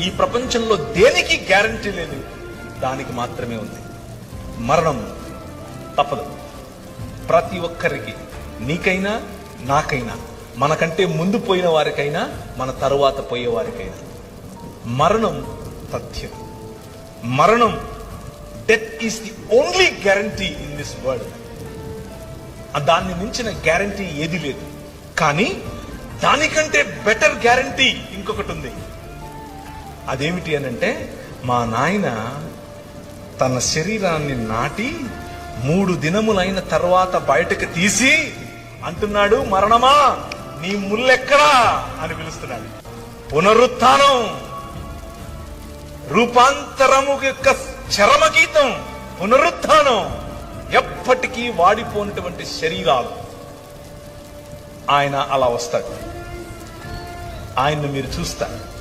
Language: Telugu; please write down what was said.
ఈ ప్రపంచంలో దేనికి గ్యారంటీ లేదు? దానికి మాత్రమే ఉంది. మరణం తప్పదు. ప్రతి ఒక్కరికి నీకైనా నాకైనా మనకంటే ముందు పోయిన వారికైనా మన తరువాత పోయే వారికైనా. మరణం తథ్యం. మరణం death is the only guarantee in this world దాన్ని మించిన గ్యారంటీ ఏది లేదు. కానీ దానికంటే బెటర్ గ్యారంటీ ఇంకొకటి ఉంది. అదేమిటి అని అంటే మా నాయన తన శరీరాన్ని నాటి మూడు దినములైన తర్వాత బయటకు తీసి అంటున్నాడు మరణమా? నీ ముల్లెక్కడా? అని పిలుస్తున్నాడు. పునరుత్నం రూపాంతరము యొక్క చరమగీతం పునరుత్నం ఎప్పటికీ వాడిపోయినటువంటి శరీరాలు. ఆయన అలా వస్తాడు. ఆయన్ను మీరు చూస్తారు.